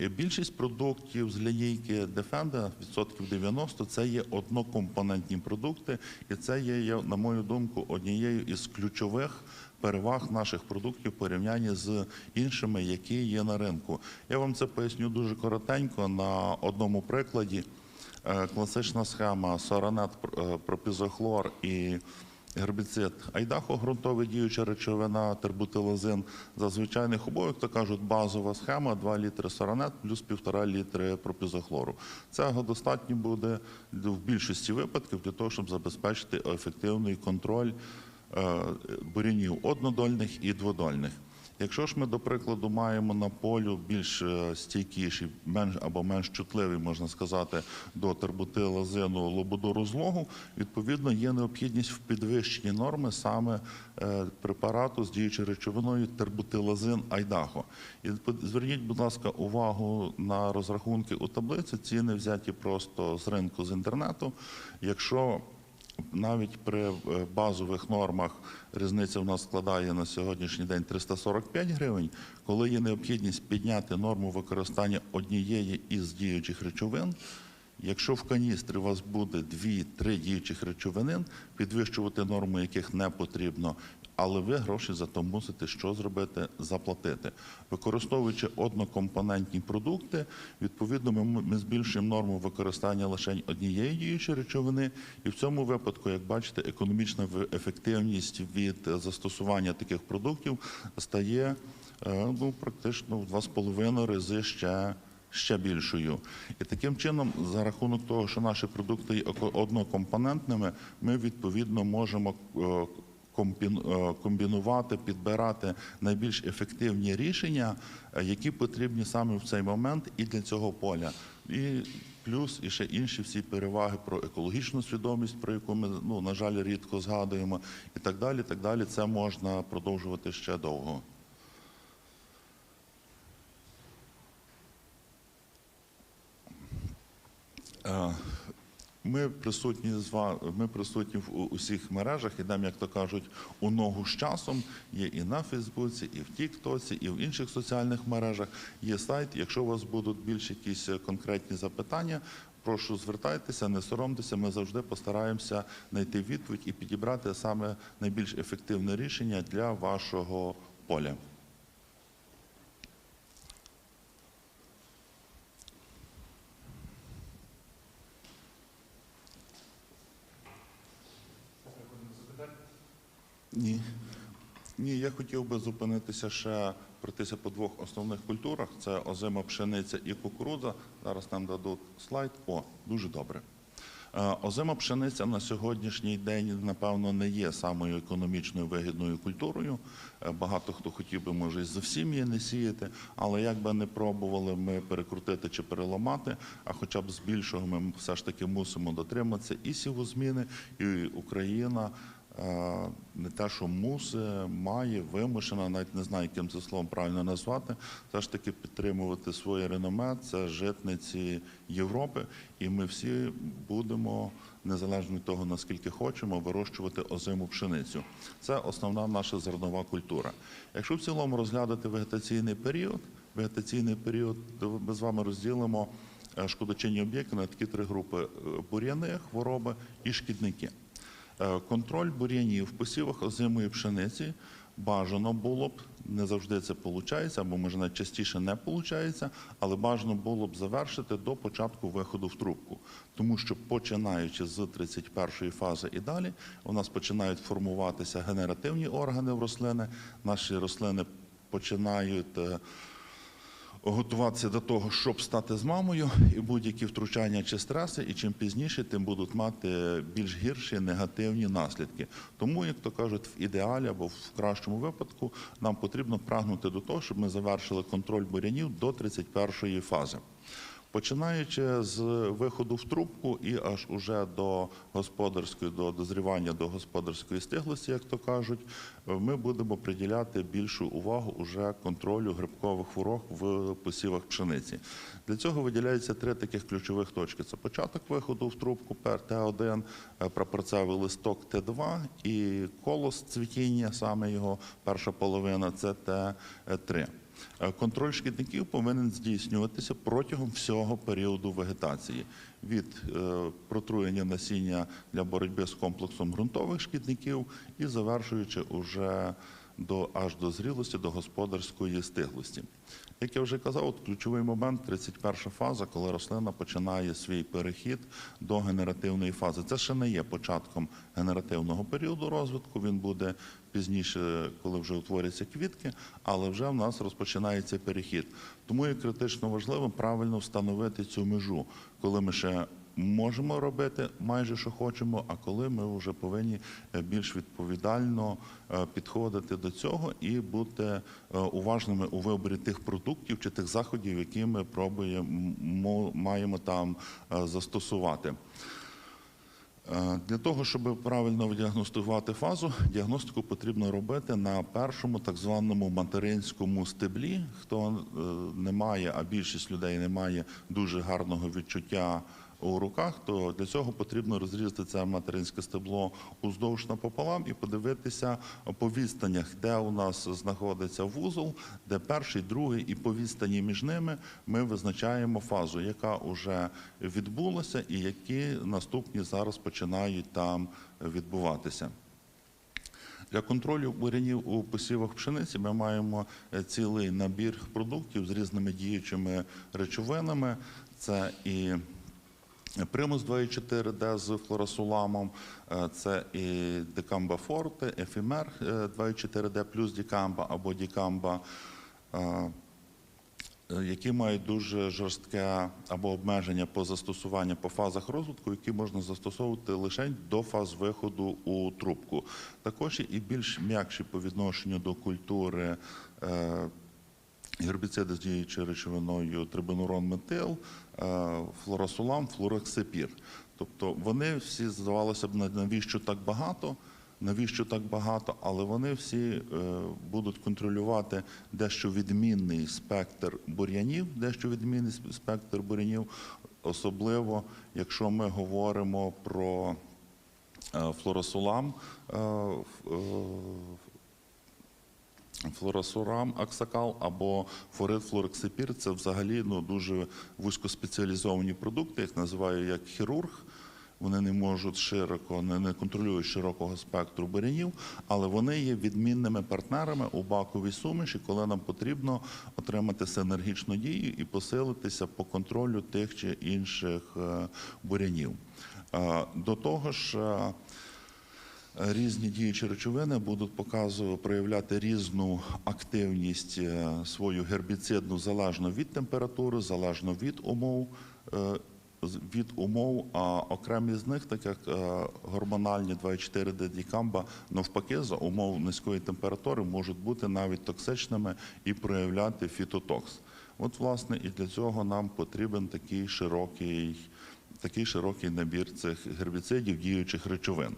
І більшість продуктів з лінійки Defender, відсотків 90, це є однокомпонентні продукти, і це є, на мою думку, однією із ключових переваг наших продуктів в порівнянні з іншими, які є на ринку. Я вам це поясню дуже коротенько на одному прикладі. Е, Класична схема соранет, е, пропізохлор і гербіцид айдахо, ґрунтова діюча речовина, тербутилозин. За звичайних умов, як то кажуть, базова схема 2 літри соронет плюс 1,5 літри пропізохлору. Цього достатньо буде в більшості випадків для того, щоб забезпечити ефективний контроль бурінів однодольних і дводольних. Якщо ж ми, до прикладу, маємо на полю більш е, стійкіший, менш або менш чутливий, можна сказати, до тербутилозину лободору злогу, відповідно є необхідність в підвищенні норми саме е, препарату з діючою речовиною тербутилозин айдахо. І зверніть, будь ласка, увагу на розрахунки у таблиці. Ціни взяті просто з ринку з інтернету. Якщо навіть при е, базових нормах різниця в нас складає на сьогоднішній день 345 гривень, коли є необхідність підняти норму використання однієї із діючих речовин. Якщо в каністрі у вас буде 2-3 діючих речовини, підвищувати норму яких не потрібно, але ви гроші за то мусите що зробити? Заплатити. Використовуючи однокомпонентні продукти, відповідно, ми, ми збільшуємо норму використання лише однієї діючої речовини, і в цьому випадку, як бачите, економічна ефективність від застосування таких продуктів стає е, ну, практично в 2,5 рази ще ще більшою. І таким чином, за рахунок того, що наші продукти є око- однокомпонентними, ми відповідно можемо е, комбінувати, підбирати найбільш ефективні рішення, е, які потрібні саме в цей момент і для цього поля. І плюс і ще інші всі переваги про екологічну свідомість, про яку ми ну на жаль рідко згадуємо, і так далі. Так далі. Це можна продовжувати ще довго. Е, Ми присутні з ва- ми присутні в усіх мережах, ідемо, як то кажуть, у ногу з часом. Є і на Фейсбуці, і в Тіктоці, і в інших соціальних мережах. Є сайт. Якщо у вас будуть більш якісь е, конкретні запитання, прошу звертайтеся, не соромтеся. Ми завжди постараємося знайти відповідь і підібрати саме найбільш ефективне рішення для вашого поля. Ні. Ні, я хотів би зупинитися ще пройтися по двох основних культурах: це озима пшениця і кукурудза. Зараз нам дадуть слайд. О, дуже добре. Е, Озима пшениця на сьогоднішній день, напевно, не є самою економічною вигідною культурою. Е, Багато хто хотів би, може, і зовсім її не сіяти, але як би не пробували ми перекрутити чи переламати, а хоча б з більшого ми все ж таки мусимо дотриматися і сівозміни, і Україна е, те, що мусить, має, вимушена, навіть не знаю, яким це словом правильно назвати, все ж таки підтримувати своє реноме, це житниці Європи, і ми всі будемо, незалежно від того, наскільки хочемо, вирощувати озиму пшеницю. Це основна наша зернова культура. Якщо в цілому розглядати вегетаційний період, вегетаційний період, то ми з вами розділимо е, шкодочинні об'єкти на такі три групи: е, бур'яни, хвороби і шкідники. Е, Контроль бур'янів в посівах озимої пшениці бажано було б, не завжди це виходить, або може навіть частіше не виходить, але бажано було б завершити до початку виходу в трубку. Тому що починаючи з 31-ї фази і далі, у нас починають формуватися генеративні органи в рослини, наші рослини починають. Готуватися до того, щоб стати з мамою, і будь-які втручання чи стреси, і чим пізніше, тим будуть мати більш гірші негативні наслідки. Тому, як то кажуть, в ідеалі або в кращому випадку нам потрібно прагнути до того, щоб ми завершили контроль бурянів до 31-ї фази. Починаючи з виходу в трубку і аж уже до господарської, до дозрівання до господарської стиглості, як то кажуть, ми будемо приділяти більшу увагу уже контролю грибкових хвороб в посівах пшениці. Для цього виділяється три таких ключових точки: це початок виходу в трубку, Т1, прапорцевий листок Т2 і колос цвітіння, саме його перша половина це Т3. Е, Контроль шкідників повинен здійснюватися протягом всього періоду вегетації від е, протруєння насіння для боротьби з комплексом ґрунтових шкідників і завершуючи уже до аж до зрілості, до господарської стиглості. Як я вже казав, от ключовий момент 31 фаза, коли рослина починає свій перехід до генеративної фази. Це ще не є початком генеративного періоду розвитку. Він буде пізніше, коли вже утворяться квітки, але вже в нас розпочинається перехід. Тому є критично важливо правильно встановити цю межу, коли ми ще можемо робити майже що хочемо, а коли ми вже повинні е, більш відповідально е, підходити до цього і бути е, уважними у виборі тих продуктів чи тих заходів, які ми пробуємо маємо там застосувати. Для того, щоб правильно діагностувати фазу, діагностику потрібно робити на першому так званому материнському стеблі. Хто не має, а більшість людей не має дуже гарного відчуття у руках, то для цього потрібно розрізати це материнське стебло уздовж напополам і подивитися по відстанях, де у нас знаходиться вузол, де перший, другий, і по відстані між ними ми визначаємо фазу, яка вже відбулася, і які наступні зараз починають там відбуватися. Для контролю бурянів у посівах пшениці ми маємо цілий набір продуктів з різними діючими речовинами. Це і Примус 2,4D з флорасуламом, е, це і декамба форте, ефімер е, 2,4D плюс дікамба або дікамба, е, які мають дуже жорстке або обмеження по застосуванню по фазах розвитку, які можна застосовувати лише до фаз виходу у трубку. Також і більш м'якші по відношенню до культури. Гербіциди з діючою речовиною трибенурон метил, е, флорасулам, флорексипір. Тобто вони всі здавалося б, навіщо так багато, навіщо так багато, але вони всі е, будуть контролювати дещо відмінний спектр бур'янів, дещо відмінний спектр бур'янів, особливо якщо ми говоримо про е, флорасулам, ф- флорасурам аксакал або форид флорексипір це взагалі ну, дуже вузькоспеціалізовані продукти, їх називаю як хірург. Вони не можуть широко, не, не контролюють широкого спектру бурянів, але вони є відмінними партнерами у баковій суміші, коли нам потрібно отримати синергічну дію і посилитися по контролю тих чи інших е, бурянів. Е, До того ж, е, Різні діючі речовини будуть показувати проявляти різну активність е, свою гербіцидну залежно від температури, залежно від умов. е, Від умов, а окремі з них, так як е, гормональні 2,4 д дікамба, навпаки, за умов низької температури можуть бути навіть токсичними і проявляти фітотокс. От, власне, і для цього нам потрібен такий широкий, такий широкий набір цих гербіцидів, діючих речовин.